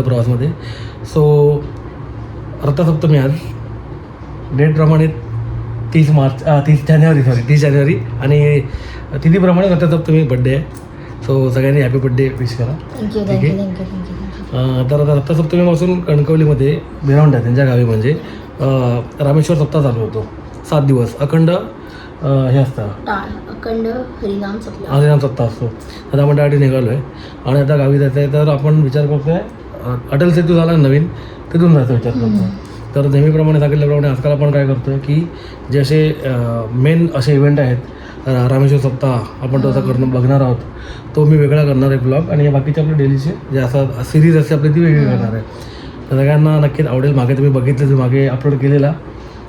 Aniruddha प्रवासमध्ये. So Rathasaptami आज डेटप्रमाणे तीस मार्च तीस जानेवारी सॉरी तीस जानेवारी आणि तिथीप्रमाणे रथसप्तमी बड्डे आहे. सो सगळ्यांनी हॅपी बड्डे विश करा. ठीक आहे. तर आता रथसप्तमीपासून कणकवलीमध्ये भिरवंड आहे त्यांच्या गावी म्हणजे. रामेश्वर सप्ताह चालू होतो. सात दिवस. अखंड हे असतं. अखंड हरिनाम सप्ला हरिनाम सप्ताह असतो. आता आपण त्यासाठी निघालो आहे आणि आता गावी जायचं आहे तर आपण विचार करतो आहे अटल सेतू झाला नवीन तिथून जायचा विचार करतो तर नेहमीप्रमाणे सांगितल्याप्रमाणे आजकाल आपण काय करतो की जे असे मेन असे इव्हेंट आहेत रामेश्वर सप्ताह आपण तो आता करणं बघणार आहोत. तो मी वेगळा करणार आहे ब्लॉग आणि बाकीचे आपले डेलीचे जे असं सिरीज असते आपली ती वेगळी करणार आहे. तर सगळ्यांना नक्कीच आवडेल मागे तुम्ही बघितलं मागे अपलोड केलेला.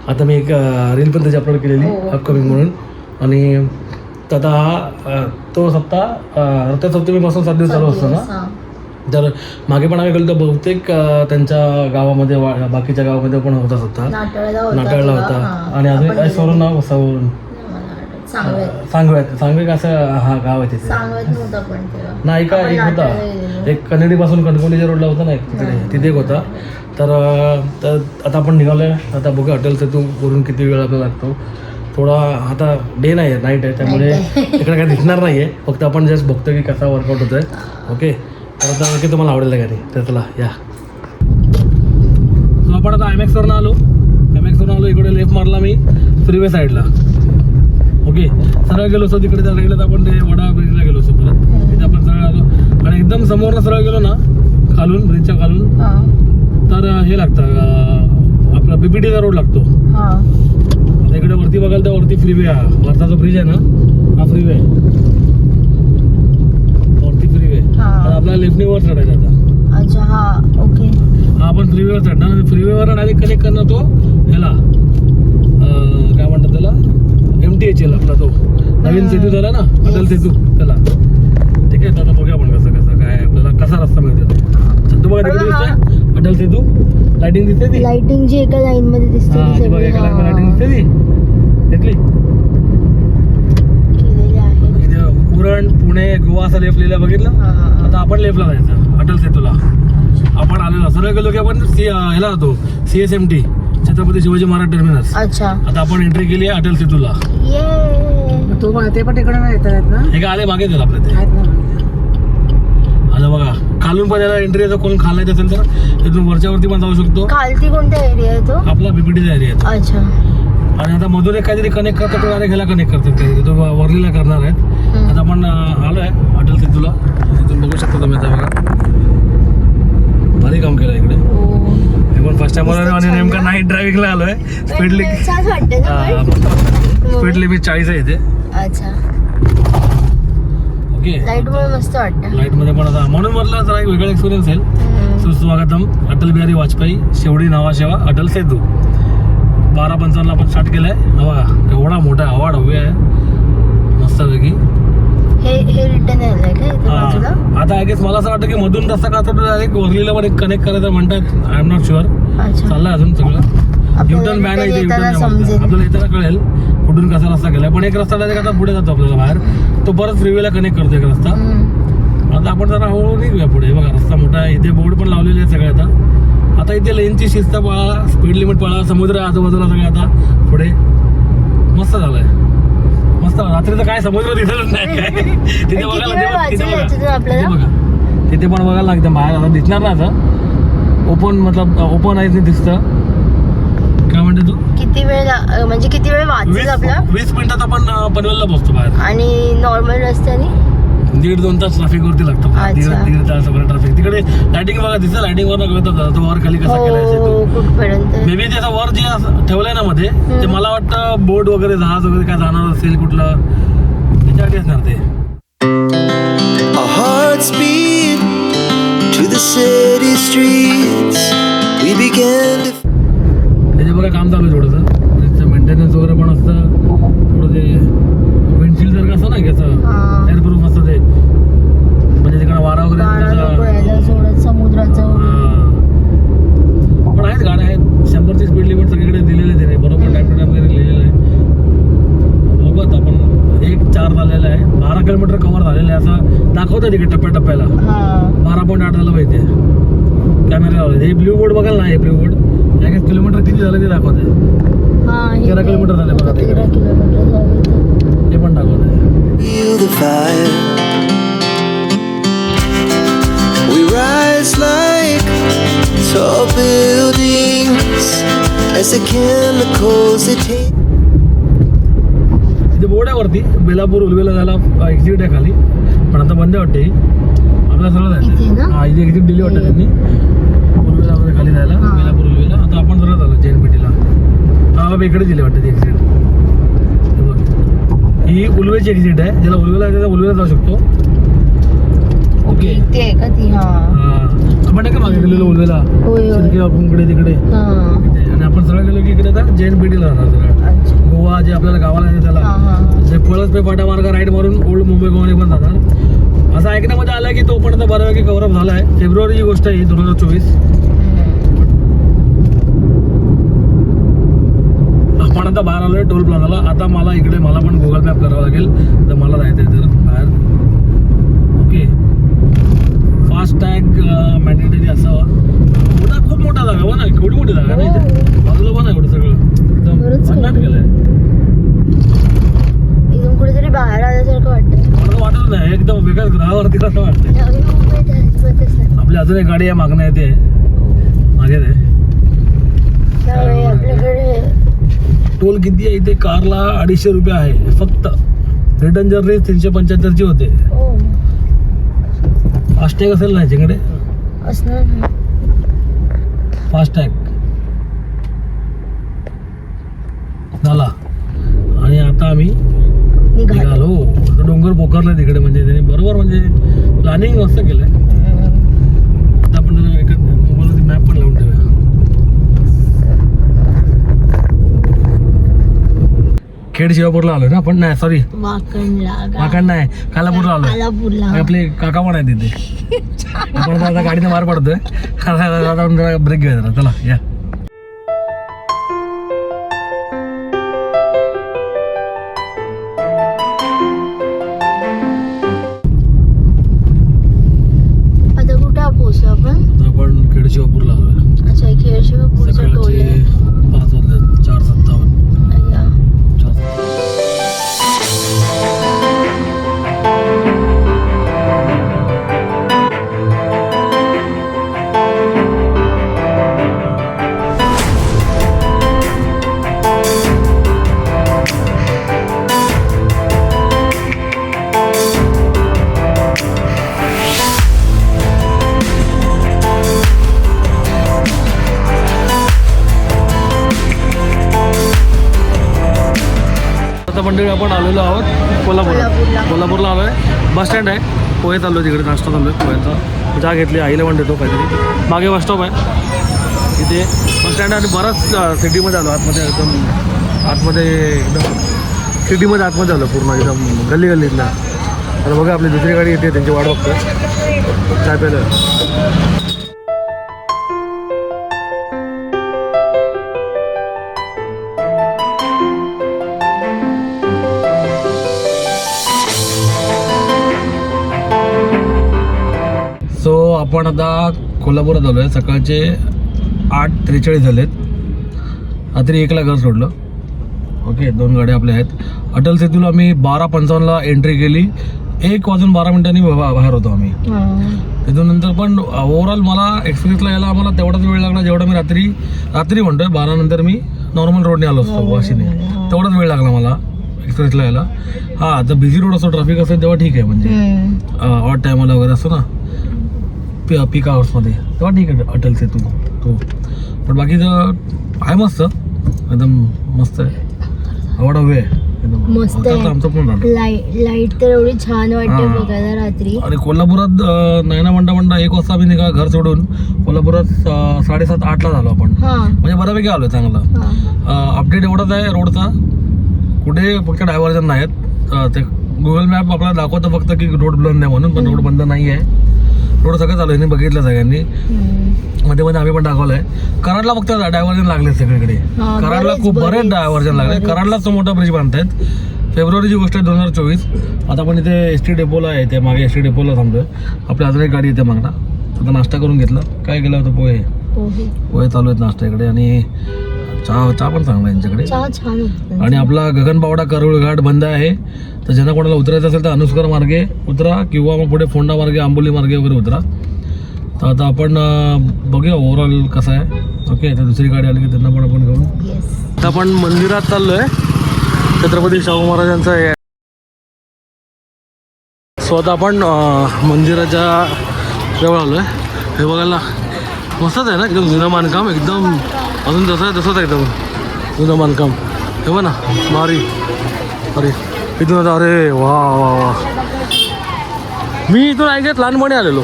आता मी एक रील पण त्याची अपलोड केलेली हो. अपकमिंग म्हणून. आणि आता हा तो सप्ताह अ, रथसप्तमीपासून सात दिवस चालू असतो ना? तर मागे पण आम्ही गेलो तर बहुतेक त्यांच्या गावामध्ये वा- बाकीच्या गावामध्ये पण होता सप्ताह नाटाळला होता नाटाळला होता. आणि अजून काय सोडून नाव सवरून. सांगवेत. सांगव्यात सांगवे असं हा गाव आहे तिथे. सांगवेत नव्हता पण तेव्हा. नाही का एक होता. एक कनेडीपासून कणकवलीच्या रोडला होता ना एक तिकडे. तिथे एक होता. तर अं, तर आता आपण निघालोय. आता बघूया हॉटेल सेतू वरून किती वेळ आपल्याला लागतो. थोडा आता डे नाही आहे. नाईट आहे. त्यामुळे तिकडे काही दिसणार नाही आहे फक्त आपण जस्ट बघतो की कसा वर्कआउट होतोय. ओके तर आता नक्की तुम्हाला आवडेल नाही तर चला या. सो आपण आता आयमॅक्सवरून आलो. आयमॅक्सवरून आलो इकडे लेफ्ट मारला मी फ्रीवे साईडला ओके सरळ गेलो असतो तिकडे त्या साईडला तर आपण ते वडा ब्रिजला गेलो असतो परत. तिथे आपण सरळ आलो. आणि एकदम समोरनं सरळ गेलो ना खालून ब्रिजच्या खालून हां, तर हे लागतं आपला बीपीटीचा रोड लागतो. हां. आता इकडे वरती बघाल तर वरती फ्रीवे हा वरचा जो ब्रिज आहे ना हा फ्रीवे आहे. हां. आता आपल्याला लेफ्टनीवर चढायचं आता. अच्छा हा ओके. हा आपण फ्रीवेवर चढणार. आणि फ्रीवेवर डायरेक्ट कनेक्ट करणार तो ह्याला अं, काय म्हणतात त्याला? एम टी एच एल आपला तो. नवीन सेतू झाला ना अटल सेतू त्याला. ठीक आहे तर आता बघूया आपण कसं कसं काय आपल्याला कसा रस्ता मिळतो तो. बघा तिकडे बघा, हा. दिसतोय अटल सेतू लाइटिंग दिसते ती? लाइटिंग जी एका लाईन मध्ये दिसते हा ती ती बघा सगळी, एका लाईन लाइटिंग हां. दिसते ती. दिसली केलेली आहे. इथे उरण पुणे गोवा असं लेफ्ट लिहिलं बघितलं. आता आपण लेफ्टला जायचं अटल सेतूला. आपण आलेलो सरळ गेलो की आपण सी ह्याला जातो C S M T Chhatrapati Shivaji Maharaj terminus अच्छा. आता आपण एंट्री केली आहे अटल सेतूला. तो पण ते पण तिकडे नाही येत आहेत ना? हे काय आले मागे दिलं आपल्या ते. आता बघा खालून पण याला एंट्री येतं कोण खाला येत असेल तर तिथून वरच्यावरती पण जाऊ शकतो. खालती कोणता एरिया आहे तो? आपला बीपीटीचा एरिया आहे अच्छा. आणि आता मधून एक काहीतरी कनेक्ट करतात ह्याला कनेक्ट करतात काहीतरी तो वरलीला करणार आहेत. आता आपण अं, आलोय अटल सेतूला तिथून बघू शकता तुम्ही आता बघा. भारी काम केलं इकडे. हो. पण फर्स्ट टाइम आणि नेमका नाईट ड्रायव्हिंगला आलोय. Speed limit? स्पीड लिमिट चाळीस आहे इथे. अच्छा. ओके लाइटमध्ये पण आता म्हणून म्हटलं जरा एक वेगळा एक्सपिरियन्स आहे हम्म. सुस्वागतम अटल बिहारी वाजपेयी शेवडी नावा सेवा अटल सेतू. बारा पंचावन्नला आपण स्टार्ट केलंय. हा बघा एवढा मोठा आवाड हवे आहे. मस्तपैकी. हे रिटर्न आलंय का इथे बाजूला. आता आय गेस मला असं वाटतं की मधून रस्ता का तर डायरेक्ट वरलीला पण कनेक्ट करायचं म्हणतात. आय एम नॉट शुअर अच्छा. चाललंय अजून सगळं. आपल्याला युटर्न बॅन आहे इथे येताना समजेल. आपल्याला येताना कळेल कुठून कसा रस्ता गेलाय. पण एक रस्ता डायरेक्ट आता पुढे जातो आपल्याला बाहेर. तो परत फ्रीवेला कनेक्ट करतो एक रस्ता. हम्म. आता आपण जरा हळूहळू निघूया पुढे. बघा रस्ता मोठा आहे. इथे बोर्ड पण लावलेले आहे सगळे आता. आता इथे लेनची शिस्त पाळा स्पीड लिमिट पाळा समुद्र आहे आजूबाजूला सगळं आता पुढे. मस्त झालंय. मस्त रात्रीचं काय दिसतच नाही. काय तिथे किती बघायला वेळ तिथे- वाचेल बघा. याच्यातून आपल्याला? तिथे बघा. तिथे पण बघायला लागतं. बाहेर आता दिसणार ना आता ओपन मतलब ओपन आहे ते दिसतं. काय म्हणते तू? किती वेळ ला- म्हणजे किती वेळ वाचेल वीस आपला? वीस मिनिटात आपण अं, पनवेलला पोहोचतो बाहेर. आणि नॉर्मल रस्त्याने? दीड दोन तास ट्रॅफिक वरती लागतो. दीड तास वगैरे ट्रॅफिक तिकडे लाइटिंग बघा दिसतं लाइटिंग वर कळत तो वर खाली कसा केलाय मे बी त्याचा वर जे असं ठेवलंय ना मध्ये ते. मला वाटतं बोट वगैरे जहाज वगैरे काय जाणार असेल कुठलं त्याच्यासाठी असणार ते. Our hearts beat to the city streets. We began to त्याचे बघा काम चालू आहे थोडंसं. त्याचं मेंटेनन्स वगैरे पण असतं. थोडं ते कसं नाही कसं हा. एअरप्रूफ असतं ते. म्हणजे तिकडे वारा वगैरे सोडत समुद्राचं. पण आहेत गाड्या आहेत. शंभरची स्पीड लिमिट सगळीकडे दिलेली आहे त्याने. बरोबर टाइम टू टाइम वगैरे लिहिलेलं आहे. बघू आता आपण एक चार झालेलं आहे. बारा किलोमीटर कव्हर झालेलं आहे. असं दाखवतात तिकडे टप्प्या टप्प्याला हा. बारा पॉईंट आठ झालं पाहिजे कॅमेरा लावले. हे ब्ल्यू बोर्ड बघाल ना हे ब्ल्यू बोर्ड एक किलोमीटर किती झालं ते दाखवते तेरा किलोमीटर झाले बघा ते. तेरा किलोमीटर झाले हे पण दाखवते Feel the fire. We rise like tall buildings as the chemicals they take. इथे बोर्ड आहे वरती बेलापूर उलवेला जायला एक्झिट आहे खाली पण आता बंद आहे वाटते ही. आपल्याला सरळ इथे जायचं ना? हा इथे एक्झिट दिली वाटतं त्यांनी उलवेला वगैरे खाली जायला हा. बेलापूर उलवेला आता आपण सरळ झालो जैन पेटीला हा बाबा इकडे दिली वाटतं ती एक्झिट हे बघ. ही उलवेची एक्झिट आहे ज्याला उलवेला त्याला उलवेला जाऊ शकतो. ओके. इथे आहे का ती? हा. हा. आपण नाही का मागे गेलेलो उलवेला? शिर्के आपण तिकडे. हा. आणि आपण सरळ गेलो की इकडे आता जैन पेटीला राहणार सरळ अच्छा. गोवा जे आपल्याला गावाला आहे हा त्याला हा. जे पळस पे पाटा मार्ग राईड मारून ओल्ड मुंबई गोवाने पण जातात असं ऐकण्यामध्ये आलं की तो पण आता बऱ्यापैकी कव्हरअप झाला आहे फेब्रुवारीची गोष्ट आहे दोन हजार चोवीस आपण आता बाहेर आलोय टोल प्लाझाला आता मला इकडे मला पण गुगल मॅप करावं लागेल. तर मला जायचं आहे तर बाहेर ओके फास्ट टॅग मॅन्डेटरी असावा. मोठा खूप मोठा जागा. बघा ना? केवढी मोठी जागा आहे ना इथे बाजूला आहे एवढं सगळं. एकदम भन्नाट काही. गेलंय एकदम कुठेतरी बाहेर आल्यासारखं वाटतं मला वाटत नाही. एकदम वेगळ्याच ग्रहावरती कसं वाटतं नाही आपली अजून एक गाडी आहे मागणं येते मागे ते आपल्याकडे टोल किती आहे? इथे कारला अडीचशे रुपये आहे. फक्त. रिटर्न जर्नी तीनशे पंच्याहत्तरची होते. फास्टॅग असेल ना याच्याकडे. फास्टॅग झाला आणि आता आम्ही निघालो. डोंगर पोखरला तिकडे म्हणजे त्याने बरोबर म्हणजे प्लॅनिंग मस्त केलंय हम्म. आता आपण जरा एक मोबाईलवरती मॅप पण लावून ठेवूया खेड शिवापूरला आलोय ना आपण? नाही सॉरी माकड नाही कालापूरला कालापूरला. आपले काका पण आहे तिथे. आपण आता गाडीने मार पडतोय. ब्रेक घेऊया चला या. आपण आलेलो आहोत कोल्हापूर. कोल्हापूरला. कोल्हापूरला आलोय. बस स्टँड आहे. पोहे चाललो तिकडे नाश्ता चाललोय पोह्याचा. चहा घेतली आईला पण देतो काहीतरी. मागे बस स्टॉप आहे. तिथे बस स्टँड आणि बराच सिटीमध्ये आलो. आतमध्ये एकदम आतमध्ये एकदम सिटीमध्ये आतमध्ये आलो पूर्ण एकदम गल्ली गल्लीतला आता बघा आपली दुसरी गाडी येते त्यांची वाट बघतोय. चाय प्यायला. आपण आता कोल्हापुरात आलो आहे. सकाळचे आठ त्रेचाळीस झालेत. रात्री एकला घर सोडलं. ओके दोन गाड्या आपल्या आहेत. अटल सेतूला आम्ही बारा पंचावन्नला एंट्री केली. एक वाजून बारा मिनिटांनी बाहेर होतो आम्ही. हा. त्याच्यानंतर पण ओव्हरऑल मला एक्सप्रेसला यायला आम्हाला तेवढाच वेळ लागला. जेवढा मी रात्री रात्री म्हणतोय बारा नंतर मी नॉर्मल रोडने आलो असतो वाशीने. तेवढाच वेळ लागला मला एक्सप्रेसला यायला. हां आता बिझी रोड असतो ट्रॅफिक असेल तेव्हा ठीक आहे. म्हणजे. ऑड टायमाला वगैरे असतो ना. पी पीक आवर्समध्ये तेव्हा ठीक आहे अटल सेतू. तो. पण बाकीचं आहे मस्त. एकदम मस्त आहे. आवडा वेळ मस्त आमचं पण लाइट तर एवढी छान वाटते. बघायला रात्री. आणि कोल्हापुरात अं, नैना म्हणता म्हणता एक वाजता आम्ही निघा घर सोडून कोल्हापुरात साडेसात आठला झालो आपण. म्हणजे बऱ्यापैकी आलो चांगलं. अपडेट एवढाच आहे रोडचा. कुठे फक्त डायव्हर्जन नाहीत ते गुगल मॅप आपल्याला दाखवतं फक्त की रोड बंद आहे म्हणून पण रोड बंद नाही आहे रोड सगळं चालू आहे बघितलं सगळ्यांनी. मध्ये मध्ये आम्ही पण दाखवलंय. कराडला फक्त डायव्हर्जन लागले सगळीकडे. कराडला खूप बरेच डायव्हर्जन लागले. कराडलाच तो मोठा ब्रिज बांधतायत फेब्रुवारीची गोष्ट आहे दोन हजार चोवीस. आता आपण इथे एस टी डेपोला आहे ते मागे एस टी डेपोला थांबतोय आपली अजून एक गाडी येते मागणा आता नाश्ता करून घेतला. काय केलं होतं पोहे? पोहे. पोहे चालू आहेत नाश्ता इकडे. आणि चहा चहा पण चांगला आहे यांच्याकडे. चहा छान होता. आणि आपला गगनबावडा घाट बंद आहे. तर ज्यांना कोणाला उतरायचं असेल तर अनुस्कर मार्गे उतरा किंवा मग पुढे फोंडा मार्गे आंबोली मार्गे वगैरे उतरा. तर आता आपण अं, बघूया ओव्हरऑल कसं आहे. ओके तर दुसरी गाडी आली की त्यांना पण आपण घेऊन. येस आता आपण मंदिरात चाललोय. छत्रपती शाहू महाराजांचं हे आहे. सो आता आपण अं, मंदिराच्या जवळ आलोय. हे बघायला मस्तच आहे ना एकदम जुनं बांधकाम एकदम अजून जसं आहे तसंच आहे एकदम. जुनं बांधकाम. हे बघ ना भारी अरे इथून आता अरे वा वा वा. मी इथून आय गेस लहानपणी आलेलो.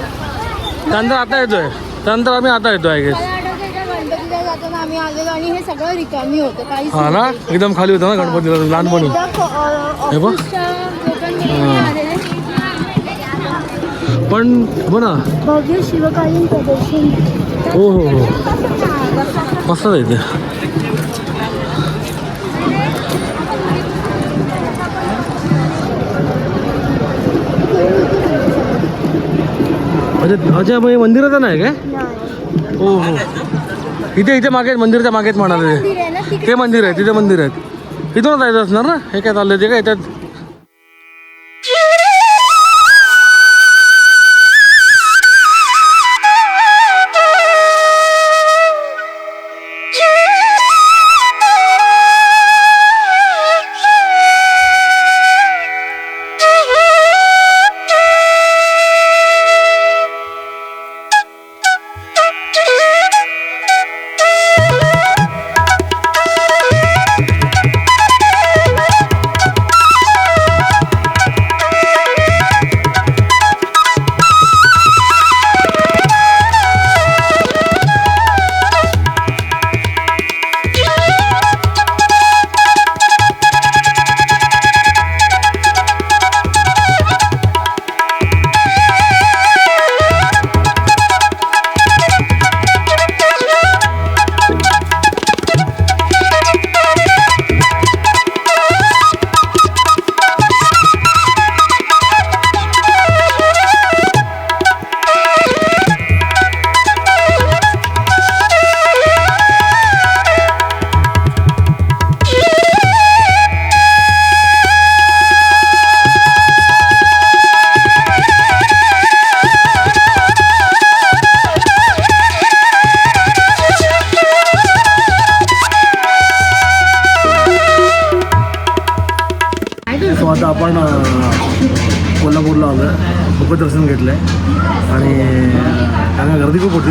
त्यानंतर आता येतोय. त्यानंतर आम्ही आता आलेलो आणि हे हा ना? एकदम खाली होतं ना गणपतीला लहानपणी. हे बघ. पण हो ना. शिवकालीन प्रदर्शन. हो हो हो. मस्त आहे ते. अच्छा अच्छा मग हे मंदिराचं नाही. काय हो हो. इथे इथे मागे मंदिरच्या मागेच म्हणाले ते. मंदिर आहे तिथे मंदिर आहेत. इथूनच जायचं असणार ना? हे काय चाललंय ते काय? त्यात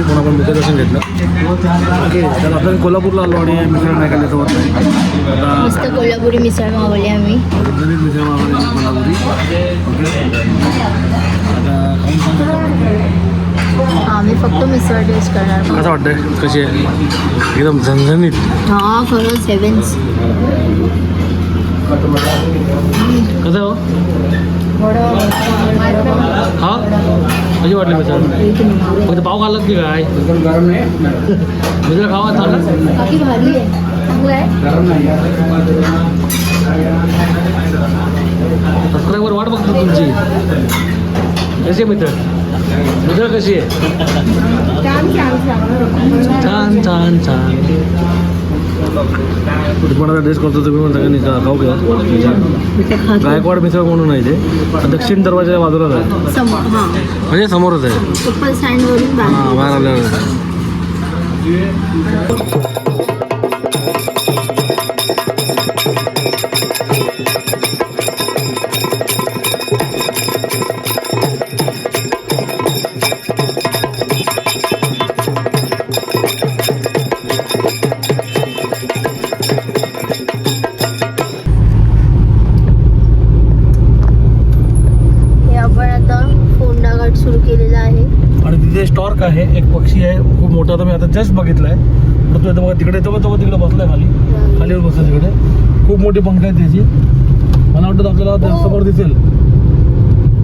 म्हणून आपण मुखदर्शन घेतलं. ओके तर आपण कोल्हापूरला आलो आणि मिसळ नाही खाल्ली सोबत आता मस्त कोल्हापुरी मिसळ मागवली आम्ही. मिसळ मागवली कोल्हापुरी. आम्ही फक्त मिसळ टेस्ट करणार. कसं वाटतंय? कशी आहे? एकदम झणझणीत. हा खरंच हेवेन्स कसं हो? हा? कशी वाटली मिसळ? फक्त पाव खाल्लात की काय? मिसळ खावा चांगलं सबस्क्राईबर वाट बघतो तुमची. कशी आहे मित्र मित्र कशी आहे? छान छान छान. तुम्हाला ड्रेस करतो तुम्ही पण सगळ्यांनी का- खाऊ घ्या. गायकवाड मिसळ म्हणून आहे ते. दक्षिण दरवाजाच्या बाजूलाच आहे हां. म्हणजे समोरच आहे. हां बाहेर. बाहेर आल्यावर मोठी पंख आहे त्याची. मला वाटतं आपल्याला त्या समोर दिसेल.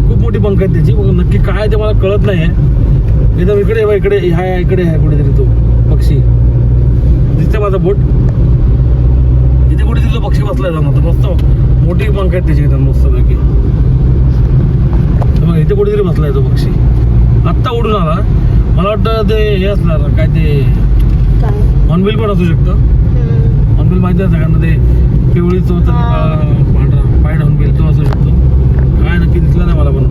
खूप मोठी पंख आहेत त्याची. नक्की काय आहे ते मला कळत नाही आहे एकदम इकडे आहे इकडे ह्या इकडे आहे कुठेतरी तो पक्षी. दिसते माझा बोट. इथे कुठे तिथं पक्षी बसलाय जाऊन आता. मस्त मोठी पंख आहेत त्याची एकदम मस्त पैकी बघ इथे कुठेतरी बसलाय तो पक्षी. आत्ता उडून आला. मला वाटतं ते हे असणार काय ते हॉर्नबिल पण असू शकतं. हॉर्नबिल माहिती आहे सगळ्यांना ते पिवळी चोच आणि हा. पा- पांढरा पायड तो असं भेटतो काय नक्की दिसलं नाही मला पण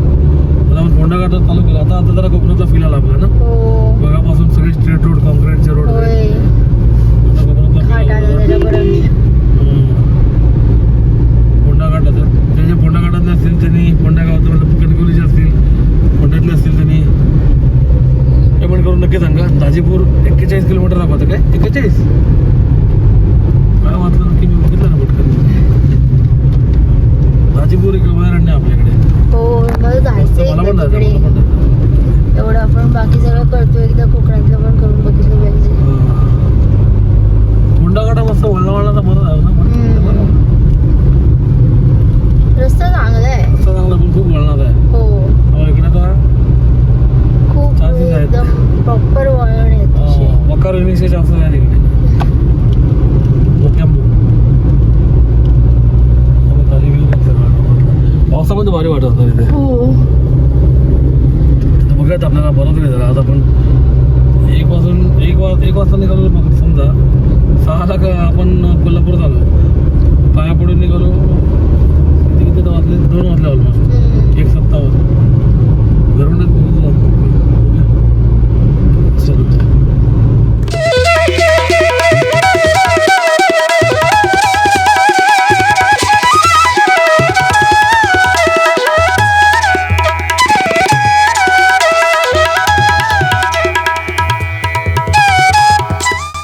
मला आपण फोंडा घाटात चालू केला आता आता जरा कोकणातला फील आला आपला ना हो बघापासून सगळे स्ट्रीट रोड कॉन्क्रीटचे रोड होय आता कोकणातला घाट feel आला आला जरा जरा. बरं फोंडा घाटात ते जे फोंडा घाटातले असतील त्यांनी फोंडा गावात मतलब कणकवलीचे असतील फोंड्यातले असतील त्यांनी पेमेंट करून नक्की सांगा दाजीपूर एक्केचाळीस किलोमीटर दाखवतं काय एक्केचाळीस काय वाचलं नक्की मी बघितलं ना पटकन दाजीपूर एक अभयारण्य आहे आपल्याकडे हो मला जायचंय मला पण एकदा जायचं तिकडे मला पण जायचं. एवढं आपण बाकी सगळं करतो एकदा कोकणातलं पण करून बघितलं पाहिजे घाटा मस्त वळणा वळणाचा बरं झालं ना हम्म. बरं. रस्ता चांगला आहे रस्ता चांगला पण खूप वळणाचा आहे हो इकडे आता खूप. एकदम प्रॉपर वळण आहे तसे. अं, वकार युनिसेट जास्त आहे तिकडे मोक्याम्बू आता खाली view दिसतोय मला. पावसामध्ये भारी वाटत असतं तिथे हो अपघात आपल्याला बराच वेळ झाला आज आपण एक वाजून एक वाज एक वाजता निघालो मग समजा. सहाला का आपण कोल्हापूर झालो. पाया पडून निघालो. तिथे वाजले दोन वाजले ऑलमोस्ट एक सत्ता वाजता घरून चलो.